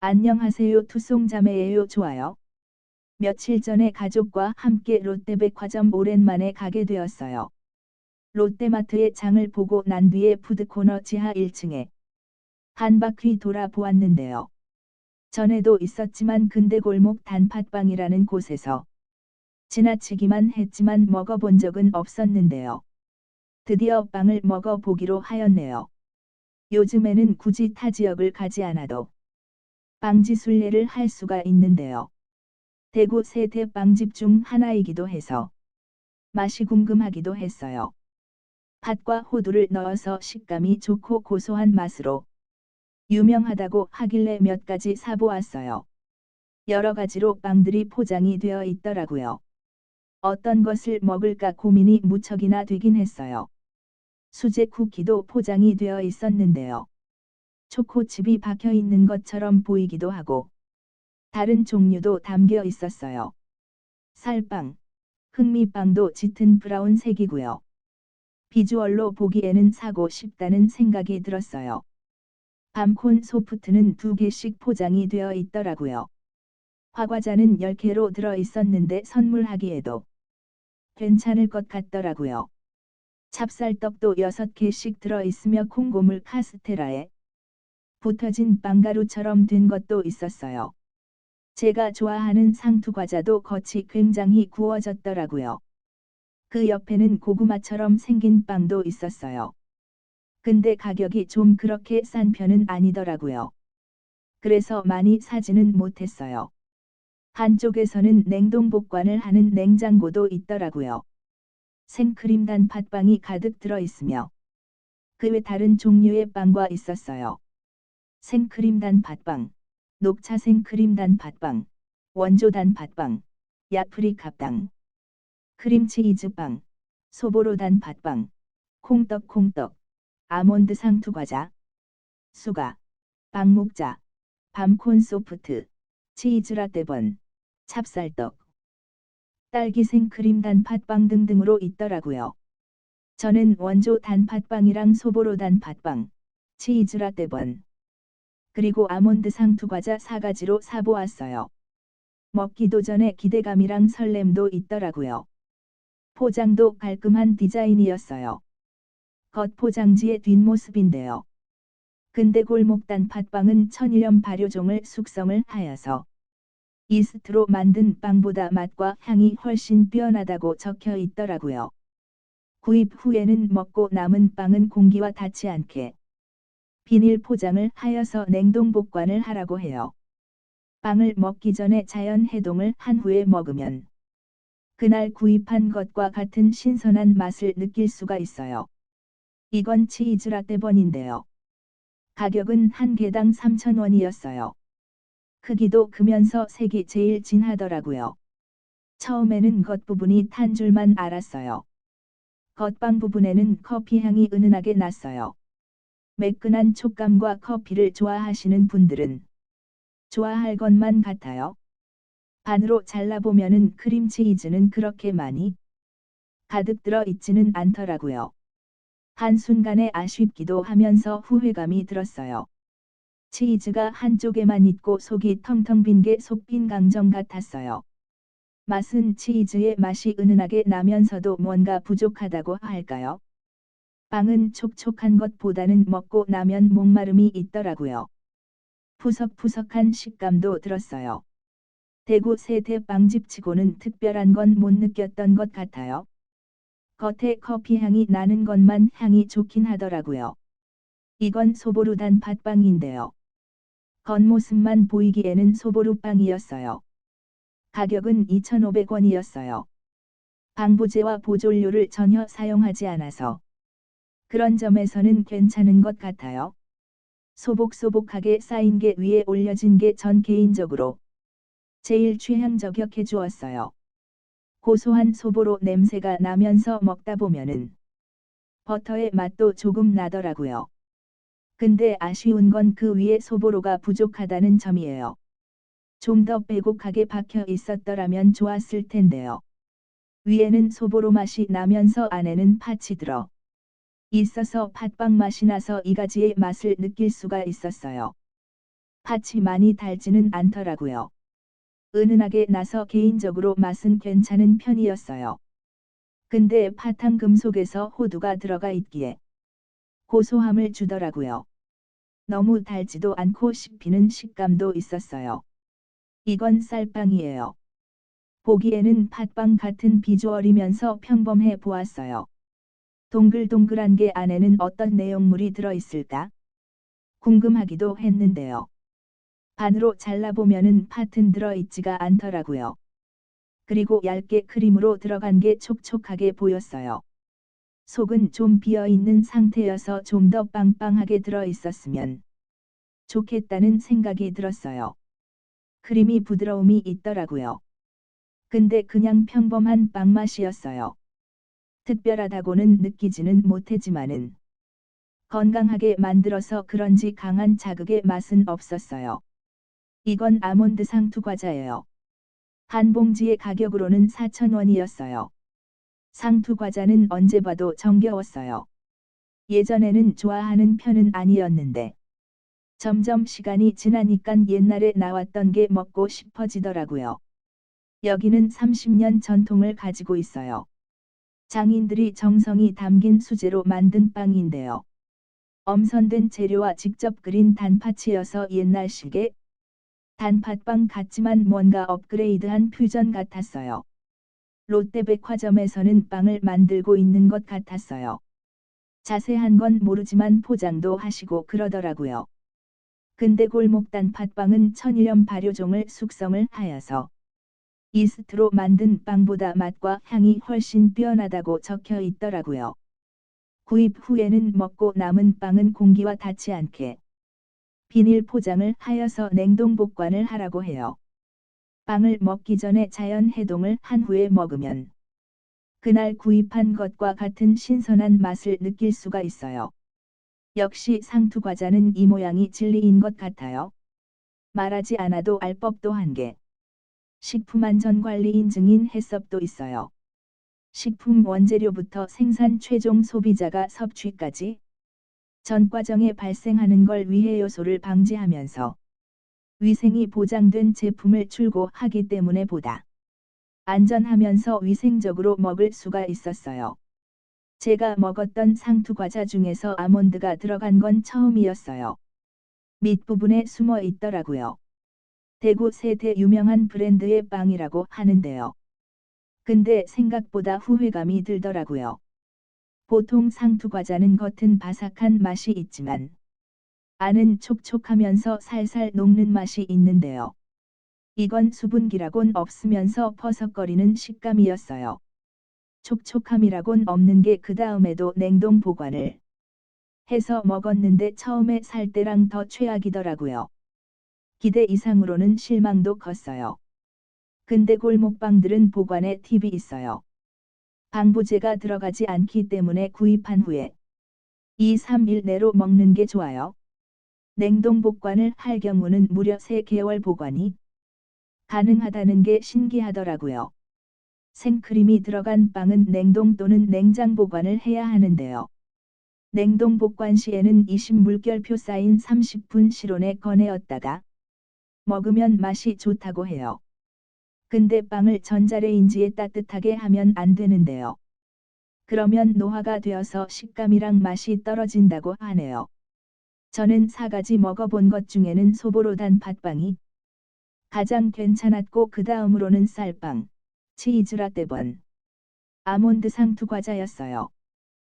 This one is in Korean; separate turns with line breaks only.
안녕하세요 투송자매예요 좋아요. 며칠 전에 가족과 함께 롯데백화점 오랜만에 가게 되었어요. 롯데마트의 장을 보고 난 뒤에 푸드코너 지하 1층에 한 바퀴 돌아보았는데요. 전에도 있었지만 근대 골목 단팥빵이라는 곳에서 지나치기만 했지만 먹어본 적은 없었는데요. 드디어 빵을 먹어보기로 하였네요. 요즘에는 굳이 타 지역을 가지 않아도 빵지순례를 할 수가 있는데요. 대구 세대 빵집 중 하나이기도 해서 맛이 궁금하기도 했어요. 팥과 호두를 넣어서 식감이 좋고 고소한 맛으로 유명하다고 하길래 몇 가지 사보았어요. 여러 가지로 빵들이 포장이 되어 있더라고요. 어떤 것을 먹을까 고민이 무척이나 되긴 했어요. 수제 쿠키도 포장이 되어 있었는데요. 초코칩이 박혀 있는 것처럼 보이기도 하고 다른 종류도 담겨 있었어요. 살빵, 흑미빵도 짙은 브라운색이고요. 비주얼로 보기에는 사고 싶다는 생각이 들었어요. 밤콘 소프트는 두 개씩 포장이 되어 있더라고요. 화과자는 10개로 들어 있었는데 선물하기에도 괜찮을 것 같더라고요. 찹쌀떡도 6개씩 들어 있으며 콩고물 카스테라에 붙어진 빵가루처럼 된 것도 있었어요. 제가 좋아하는 상투 과자도 겉이 굉장히 구워졌더라고요. 그 옆에는 고구마처럼 생긴 빵도 있었어요. 근데 가격이 좀 그렇게 싼 편은 아니더라고요. 그래서 많이 사지는 못했어요. 한쪽에서는 냉동 복관을 하는 냉장고도 있더라고요. 생크림 단팥빵이 가득 들어 있으며 그 외 다른 종류의 빵과 있었어요. 생크림 단팥빵, 녹차 생크림 단팥빵, 원조 단팥빵, 야프리카빵, 크림치즈빵, 소보로 단팥빵, 콩떡 콩떡, 아몬드 상투 과자, 수가, 방목자, 밤콘 소프트, 치즈 라떼번, 찹쌀떡, 딸기 생크림 단팥빵 등등으로 있더라고요. 저는 원조 단팥빵이랑 소보로 단팥빵, 치즈 라떼번, 그리고 아몬드 상투과자 4가지로 사보았어요. 먹기도 전에 기대감이랑 설렘도 있더라고요. 포장도 깔끔한 디자인이었어요. 겉포장지의 뒷모습인데요. 근데 골목단 팥빵은 천일염 발효종을 숙성을 하여서 이스트로 만든 빵보다 맛과 향이 훨씬 뛰어나다고 적혀 있더라고요. 구입 후에는 먹고 남은 빵은 공기와 닿지 않게 비닐 포장을 하여서 냉동 복관을 하라고 해요. 빵을 먹기 전에 자연 해동을 한 후에 먹으면 그날 구입한 것과 같은 신선한 맛을 느낄 수가 있어요. 이건 치즈 라떼번인데요. 가격은 한 개당 3,000원이었어요. 크기도 크면서 색이 제일 진하더라고요. 처음에는 겉부분이 탄 줄만 알았어요. 겉방 부분에는 커피 향이 은은하게 났어요. 매끈한 촉감과 커피를 좋아하시는 분들은 좋아할 것만 같아요. 반으로 잘라보면은 크림치즈는 그렇게 많이 가득 들어 있지는 않더라고요. 한순간에 아쉽기도 하면서 후회감이 들었어요. 치즈가 한쪽에만 있고 속이 텅텅 빈 게 속 빈 강정 같았어요. 맛은 치즈의 맛이 은은하게 나면서도 뭔가 부족하다고 할까요? 빵은 촉촉한 것보다는 먹고 나면 목마름이 있더라고요. 푸석푸석한 식감도 들었어요. 대구 세대 빵집치고는 특별한 건 못 느꼈던 것 같아요. 겉에 커피 향이 나는 것만 향이 좋긴 하더라고요. 이건 소보루 단팥빵인데요. 겉모습만 보이기에는 소보루 빵이었어요. 가격은 2,500원이었어요. 방부제와 보존료를 전혀 사용하지 않아서 그런 점에서는 괜찮은 것 같아요. 소복소복하게 쌓인 게 위에 올려진 게 전 개인적으로 제일 취향 저격해 주었어요. 고소한 소보로 냄새가 나면서 먹다 보면은 버터의 맛도 조금 나더라고요. 근데 아쉬운 건 그 위에 소보로가 부족하다는 점이에요. 좀 더 빼곡하게 박혀 있었더라면 좋았을 텐데요. 위에는 소보로 맛이 나면서 안에는 팥이 들어 있어서 팥빵 맛이 나서 이 가지의 맛을 느낄 수가 있었어요. 팥이 많이 달지는 않더라고요. 은은하게 나서 개인적으로 맛은 괜찮은 편이었어요. 근데 파탕 금속에서 호두가 들어가 있기에 고소함을 주더라고요. 너무 달지도 않고 씹히는 식감도 있었어요. 이건 쌀빵이에요. 보기에는 팥빵 같은 비주얼이면서 평범해 보았어요. 동글동글한 게 안에는 어떤 내용물이 들어있을까? 궁금하기도 했는데요. 반으로 잘라보면은 팥은 들어있지가 않더라고요. 그리고 얇게 크림으로 들어간 게 촉촉하게 보였어요. 속은 좀 비어있는 상태여서 좀 더 빵빵하게 들어있었으면 좋겠다는 생각이 들었어요. 크림이 부드러움이 있더라고요. 근데 그냥 평범한 빵 맛이었어요. 특별하다고는 느끼지는 못했지만은 건강하게 만들어서 그런지 강한 자극의 맛은 없었어요. 이건 아몬드 상투 과자예요. 한 봉지의 가격으로는 4,000원이었어요. 상투 과자는 언제 봐도 정겨웠어요. 예전에는 좋아하는 편은 아니었는데 점점 시간이 지나니깐 옛날에 나왔던 게 먹고 싶어지더라고요. 여기는 30년 전통을 가지고 있어요. 장인들이 정성이 담긴 수제로 만든 빵인데요. 엄선된 재료와 직접 그린 단팥이어서 옛날식의 단팥빵 같지만 뭔가 업그레이드한 퓨전 같았어요. 롯데백화점에서는 빵을 만들고 있는 것 같았어요. 자세한 건 모르지만 포장도 하시고 그러더라고요. 근데 골목 단팥빵은 천일염 발효종을 숙성을 하여서 이스트로 만든 빵보다 맛과 향이 훨씬 뛰어나다고 적혀 있더라고요. 구입 후에는 먹고 남은 빵은 공기와 닿지 않게 비닐 포장을 하여서 냉동 보관을 하라고 해요. 빵을 먹기 전에 자연 해동을 한 후에 먹으면 그날 구입한 것과 같은 신선한 맛을 느낄 수가 있어요. 역시 상투 과자는 이 모양이 진리인 것 같아요. 말하지 않아도 알 법도 한 게. 식품안전관리 인증인 해썹도 있어요. 식품 원재료부터 생산 최종 소비자가 섭취까지 전 과정에 발생하는 걸 위해 요소를 방지하면서 위생이 보장된 제품을 출고하기 때문에 보다 안전하면서 위생적으로 먹을 수가 있었어요. 제가 먹었던 상투 과자 중에서 아몬드가 들어간 건 처음이었어요. 밑부분에 숨어 있더라고요. 대구 세대 유명한 브랜드의 빵이라고 하는데요. 근데 생각보다 후회감이 들더라고요. 보통 상투 과자는 겉은 바삭한 맛이 있지만 안은 촉촉하면서 살살 녹는 맛이 있는데요. 이건 수분기라곤 없으면서 퍼석거리는 식감이었어요. 촉촉함이라곤 없는 게 그 다음에도 냉동 보관을 해서 먹었는데 처음에 살 때랑 더 최악이더라고요. 기대 이상으로는 실망도 컸어요. 근데 골목빵들은 보관에 팁이 있어요. 방부제가 들어가지 않기 때문에 구입한 후에 2, 3일 내로 먹는 게 좋아요. 냉동 보관을 할 경우는 무려 3개월 보관이 가능하다는 게 신기하더라고요. 생크림이 들어간 빵은 냉동 또는 냉장 보관을 해야 하는데요. 냉동 보관 시에는 20물결표 쌓인 30분 실온에 꺼내었다가 먹으면 맛이 좋다고 해요. 근데 빵을 전자레인지에 따뜻하게 하면 안 되는데요. 그러면 노화가 되어서 식감이랑 맛이 떨어진다고 하네요. 저는 4가지 먹어본 것 중에는 소보로단 팥빵이 가장 괜찮았고 그 다음으로는 쌀빵, 치즈라떼번, 아몬드 상투 과자였어요.